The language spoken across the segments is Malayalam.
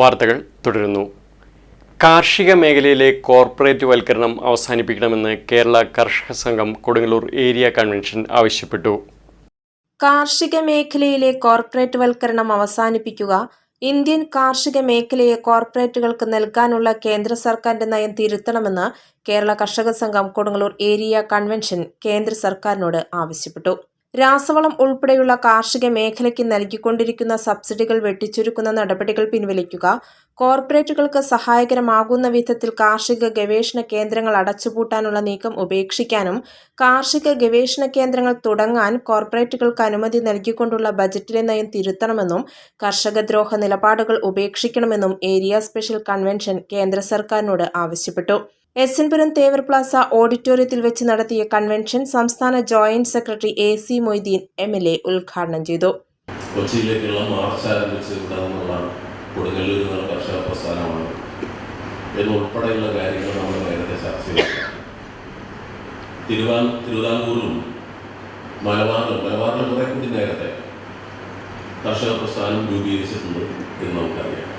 വാർത്തകൾ തുടരുന്നു. കാർഷിക മേഖലയിലെ കോർപ്പറേറ്റ് വൽക്കരണം അവസാനിപ്പിക്കണമെന്ന് കേരള കർഷക സംഘം കൊടുങ്ങല്ലൂർ ഏരിയ കൺവെൻഷൻ ആവശ്യപ്പെട്ടു. കാർഷിക മേഖലയിലെ കോർപ്പറേറ്റ് വൽക്കരണം അവസാനിപ്പിക്കുക ഇന്ത്യൻ കാർഷിക മേഖലയെ കോർപ്പറേറ്റുകൾക്ക് നൽകാനുള്ള കേന്ദ്ര സർക്കാരിന്റെ നയം തിരുത്തണമെന്ന് കേരള കർഷക സംഘം കൊടുങ്ങല്ലൂർ ഏരിയ കൺവെൻഷൻ കേന്ദ്ര സർക്കാരിനോട് ആവശ്യപ്പെട്ടു. രാസവളം ഉൾപ്പെടെയുള്ള കാർഷിക മേഖലയ്ക്ക് നൽകിക്കൊണ്ടിരിക്കുന്ന സബ്സിഡികൾ വെട്ടിച്ചുരുക്കുന്ന നടപടികൾ പിൻവലിക്കുക കോർപ്പറേറ്റുകൾക്ക് സഹായകരമാകുന്ന വിധത്തിൽ കാർഷിക ഗവേഷണ കേന്ദ്രങ്ങൾ അടച്ചുപൂട്ടാനുള്ള നീക്കം ഉപേക്ഷിക്കാനും കാർഷിക ഗവേഷണ കേന്ദ്രങ്ങൾ തുടങ്ങാൻ കോർപ്പറേറ്റുകൾക്ക് അനുമതി നൽകിക്കൊണ്ടുള്ള ബജറ്റിലെ നയം തിരുത്തണമെന്നും കർഷകദ്രോഹ നിലപാടുകൾ ഉപേക്ഷിക്കണമെന്നും ഏരിയ സ്പെഷ്യൽ കൺവെൻഷൻ കേന്ദ്ര സർക്കാരിനോട് ആവശ്യപ്പെട്ടു. S N Puram Thevar plaza ഓഡിറ്റോറിയത്തിൽ വെച്ച് നടത്തിയ കൺവെൻഷൻ സംസ്ഥാന joint secretary A C Moideen M L A ഉദ്ഘാടനം ചെയ്തു. കൊച്ചിയിലേക്കുള്ള മാർച്ച് ആരംഭിച്ച് ഇവിടെ നിന്നുള്ള കൊടുങ്ങല്ലൂർ എന്നുള്ള കർഷക പ്രസ്ഥാനമാണ്. എന്നുൾപ്പെടെയുള്ള കാര്യങ്ങൾ നമ്മൾ നേരത്തെ ചർച്ച ചെയ്തു. തിരുവാ തിരുവിതാംകൂറിലും മലബാറിലും മലബാറിലും കുറെ കൂടി നേരത്തെ കർഷക പ്രസ്ഥാനം രൂപീകരിച്ചിട്ടുണ്ട് എന്ന് നമുക്കറിയാം.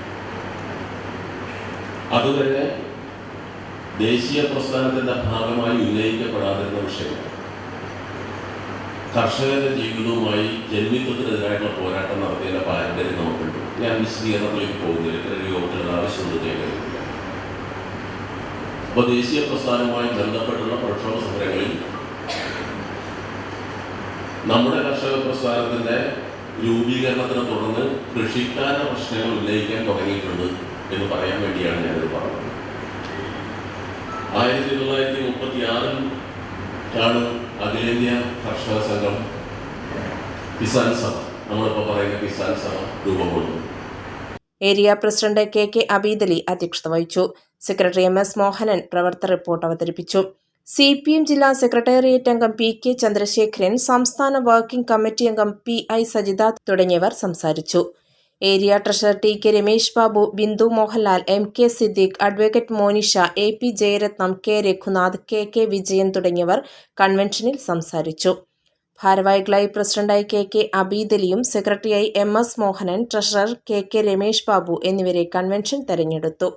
അതുവരെ ദേശീയ പ്രസ്ഥാനത്തിന്റെ ഭാഗമായി ഉന്നയിക്കപ്പെടാതിരുന്ന വിഷയമാണ് കർഷകരുടെ ജീവിതവുമായി ജന്മിത്വത്തിനെതിരായിട്ടുള്ള പോരാട്ടം നടത്തിയതിന്റെ പാരമ്പര്യം നമുക്കുണ്ട്. ഞാൻ വിശദീകരണത്തിലേക്ക് പോകുന്നില്ല. ഇത്തരം യോഗത്തിലുള്ള ആവശ്യമൊന്നും ഞാൻ അപ്പോൾ ദേശീയ പ്രസ്ഥാനവുമായി ബന്ധപ്പെട്ടുള്ള പ്രക്ഷോഭ സമരങ്ങളിൽ നമ്മുടെ കർഷക പ്രസ്ഥാനത്തിന്റെ രൂപീകരണത്തിനെ തുടർന്ന് കൃഷിക്കാരുടെ പ്രശ്നങ്ങൾ ഉന്നയിക്കാൻ തുടങ്ങിയിട്ടുണ്ട് എന്ന് പറയാൻ വേണ്ടിയാണ് ഞാനിത് പറഞ്ഞത്. ആയിരത്തി തൊള്ളായിരത്തി മുപ്പത്തി ആറിൽ ആണ് അഖിലേന്ത്യാ കർഷക സംഘം കിസാൻ സഭ നമ്മളിപ്പോൾ പറയുന്ന കിസാൻ സഭ രൂപം കൊണ്ടു area president K K Abeedali അധ്യക്ഷത വഹിച്ചു. സെക്രട്ടറി എം എസ് മോഹനൻ പ്രവർത്തന റിപ്പോർട്ട് അവതരിപ്പിച്ചു. സി പി എം ജില്ലാ സെക്രട്ടേറിയറ്റ് അംഗം പി കെ ചന്ദ്രശേഖരൻ സംസ്ഥാന വർക്കിംഗ് കമ്മിറ്റി അംഗം പി ഐ സജിത തുടങ്ങിയവർ സംസാരിച്ചു. Area treasurer T K Ramesh Babu Bindu Mohanlal M K Siddique advocate Monisha A P Jayaratnam K Raghunath K K Vijayan തുടങ്ങിയവർ കൺവെൻഷനിൽ സംസാരിച്ചു. ഭാരവാഹികളായി പ്രസിഡന്റായി കെ കെ അബീദലിയും സെക്രട്ടറിയായി M S Mohanan treasurer K K Ramesh Babu എന്നിവരെ കൺവെൻഷൻ തെരഞ്ഞെടുത്തു.